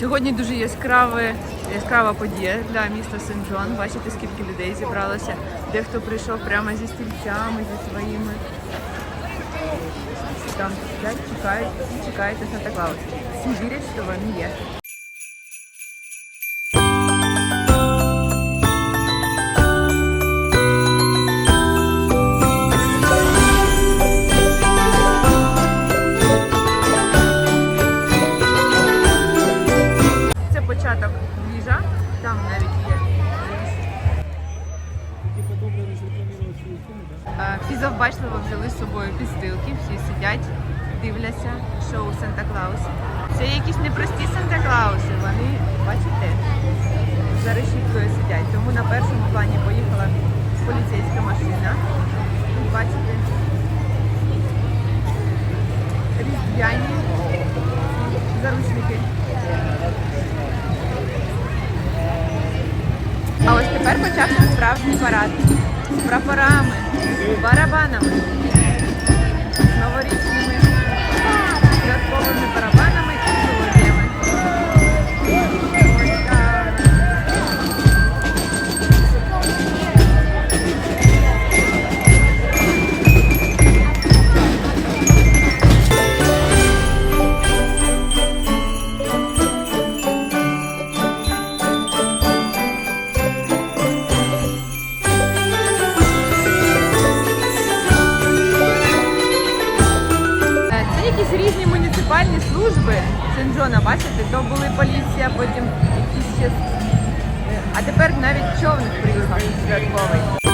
Сьогодні дуже яскраве, яскрава подія для міста Сен-Джон. Бачите, скільки людей зібралося. Дехто прийшов прямо зі стільцями, зі своїми. Там сидять, чекають і чекають на Санта-Клаус. Всі вірять, що вони є. Там навіть є. Всі завбачливо взяли з собою підстилки, всі сидять, дивляться шоу Санта Клаус. Це якісь непрості Санта Клауси, вони, бачите, за решіткою сидять. Тому на першому плані поїхала поліцейська машина. Бачите, різдвяні заручники. А ось тепер почався справжній парад. З прапорами, барабанами, якісь різні муніципальні служби Сен-Джона, бачите, то були поліція, потім якісь ще. е, А тепер навіть човник приїхав святковий.